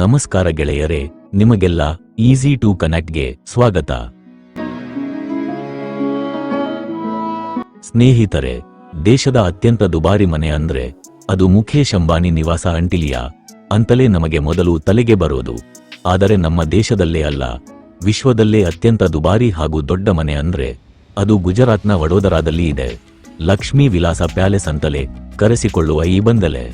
ನಮಸ್ಕಾರ ಗೆಳೆಯರೇ, ನಿಮಗೆಲ್ಲ ಈಸಿ ಟು ಕನೆಕ್ಟ್ಗೆ ಸ್ವಾಗತ. ಸ್ನೇಹಿತರೆ, ದೇಶದ ಅತ್ಯಂತ ದುಬಾರಿ ಮನೆ ಅಂದ್ರೆ ಅದು ಮುಖೇಶ್ ಅಂಬಾನಿ ನಿವಾಸ ಅಂಟಿಲಿಯಾ ಅಂತಲೇ ನಮಗೆ ಮೊದಲು ತಲೆಗೆ ಬರೋದು. ಆದರೆ ನಮ್ಮ ದೇಶದಲ್ಲೇ ಅಲ್ಲ, ವಿಶ್ವದಲ್ಲೇ ಅತ್ಯಂತ ದುಬಾರಿ ಹಾಗೂ ದೊಡ್ಡ ಮನೆ ಅಂದ್ರೆ ಅದು ಗುಜರಾತ್ನ ವಡೋದರಾದಲ್ಲಿ ಇದೆ. ಲಕ್ಷ್ಮೀ ವಿಲಾಸ ಪ್ಯಾಲೇಸ್ ಅಂತಲೇ ಕರೆಸಿಕೊಳ್ಳುವ ಈ ಬಂದಲೆ.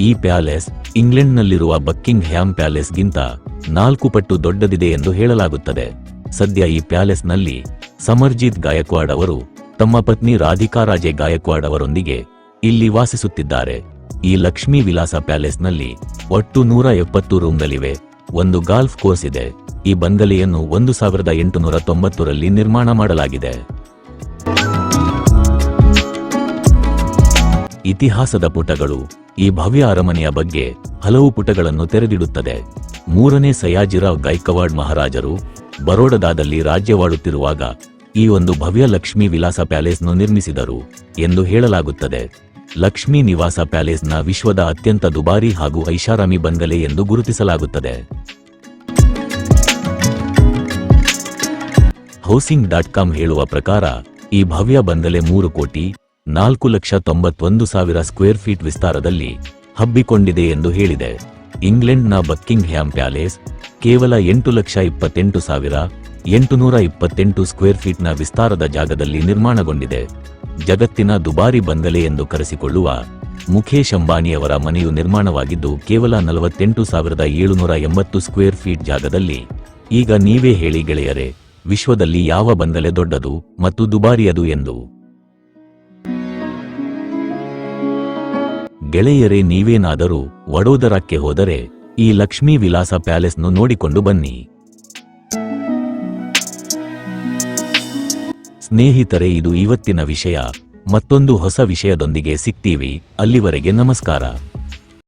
ಈ ಪ್ಯಾಲೇಸ್ ಇಂಗ್ಲೆಂಡ್ನಲ್ಲಿರುವ ಬಕ್ಕಿಂಗ್ ಹ್ಯಾಮ್ ಪ್ಯಾಲೇಸ್ಗಿಂತ ನಾಲ್ಕು ಪಟ್ಟು ದೊಡ್ಡದಿದೆ ಎಂದು ಹೇಳಲಾಗುತ್ತದೆ. ಸದ್ಯ ಈ ಪ್ಯಾಲೇಸ್ನಲ್ಲಿ ಸಮರ್ಜಿತ್ ಗಾಯಕ್ವಾಡ್ ಅವರು ತಮ್ಮ ಪತ್ನಿ ರಾಧಿಕಾ ರಾಜೆ ಗಾಯಕ್ವಾಡ್ ಅವರೊಂದಿಗೆ ಇಲ್ಲಿ ವಾಸಿಸುತ್ತಿದ್ದಾರೆ. ಈ ಲಕ್ಷ್ಮೀ ವಿಲಾಸ ಪ್ಯಾಲೇಸ್ನಲ್ಲಿ ಒಟ್ಟು ನೂರ ಎಪ್ಪತ್ತು ರೂಮ್ಗಳಿವೆ. ಒಂದು ಗಾಲ್ಫ್ ಕೋರ್ಸ್ ಇದೆ. ಈ ಬಂಗಲೆಯನ್ನು ಒಂದು ಸಾವಿರದ ಎಂಟುನೂರ ತೊಂಬತ್ತರಲ್ಲಿ ನಿರ್ಮಾಣ ಮಾಡಲಾಗಿದೆ. ಇತಿಹಾಸದ ಪುಟಗಳು ಈ ಭವ್ಯ ಅರಮನೆಯ ಬಗ್ಗೆ ಹಲವು ಪುಟಗಳನ್ನು ತೆರೆದಿಡುತ್ತದೆ. ಮೂರನೇ ಸಯಾಜಿರಾವ್ ಗೈಕವಾಡ್ ಮಹಾರಾಜರು ಬರೋಡದಾದಲ್ಲಿ ರಾಜ್ಯವಾಡುತ್ತಿರುವಾಗ ಈ ಒಂದು ಭವ್ಯ ಲಕ್ಷ್ಮೀ ವಿಲಾಸ ಪ್ಯಾಲೇಸ್ನು ನಿರ್ಮಿಸಿದರು ಎಂದು ಹೇಳಲಾಗುತ್ತದೆ. ಲಕ್ಷ್ಮೀ ನಿವಾಸ ಪ್ಯಾಲೇಸ್ನ ವಿಶ್ವದ ಅತ್ಯಂತ ದುಬಾರಿ ಹಾಗೂ ಐಷಾರಾಮಿ ಬಂಗಲೆ ಎಂದು ಗುರುತಿಸಲಾಗುತ್ತದೆ. ಹೌಸಿಂಗ್ ಡಾಟ್ ಕಾಮ್ ಹೇಳುವ ಪ್ರಕಾರ ಈ ಭವ್ಯ ಬಂಗಲೆ ಮೂರು ಕೋಟಿ ನಾಲ್ಕು ಲಕ್ಷ ತೊಂಬತ್ತೊಂದು ಸಾವಿರ ಸ್ಕ್ವೇರ್ ಫೀಟ್ ವಿಸ್ತಾರದಲ್ಲಿ ಹಬ್ಬಿಕೊಂಡಿದೆ ಎಂದು ಹೇಳಿದೆ. ಇಂಗ್ಲೆಂಡ್ನ ಬಕ್ಕಿಂಗ್ ಹ್ಯಾಮ್ ಪ್ಯಾಲೇಸ್ ಕೇವಲ ಎಂಟು ಲಕ್ಷ ಇಪ್ಪತ್ತೆಂಟು ಸಾವಿರ ಎಂಟುನೂರ ಇಪ್ಪತ್ತೆಂಟು ಸ್ಕ್ವೇರ್ ಫೀಟ್ನ ವಿಸ್ತಾರದ ಜಾಗದಲ್ಲಿ ನಿರ್ಮಾಣಗೊಂಡಿದೆ. ಜಗತ್ತಿನ ದುಬಾರಿ ಬಂಗಲೆ ಎಂದು ಕರೆಸಿಕೊಳ್ಳುವ ಮುಖೇಶ್ ಅಂಬಾನಿಯವರ ಮನೆಯು ನಿರ್ಮಾಣವಾಗಿದ್ದು ಕೇವಲ ನಲವತ್ತೆಂಟು ಸಾವಿರದ ಏಳುನೂರ ಎಂಬತ್ತು ಸ್ಕ್ವೇರ್ ಫೀಟ್ ಜಾಗದಲ್ಲಿ. ಈಗ ನೀವೇ ಹೇಳಿ ಗೆಳೆಯರೆ, ವಿಶ್ವದಲ್ಲಿ ಯಾವ ಬಂಗಲೆ ದೊಡ್ಡದು ಮತ್ತು ದುಬಾರಿಯದು ಎಂದು. ಗೆಳೆಯರೇ, ನೀವೇನಾದರೂ ವಡೋದರಕ್ಕೆ ಹೋದರೆ ಈ ಲಕ್ಷ್ಮೀ ವಿಲಾಸ ಪ್ಯಾಲೇಸ್ನು ನೋಡಿಕೊಂಡು ಬನ್ನಿ. ಸ್ನೇಹಿತರೆ, ಇದು ಇವತ್ತಿನ ವಿಷಯ. ಮತ್ತೊಂದು ಹೊಸ ವಿಷಯದೊಂದಿಗೆ ಸಿಗ್ತೀವಿ. ಅಲ್ಲಿವರೆಗೆ ನಮಸ್ಕಾರ.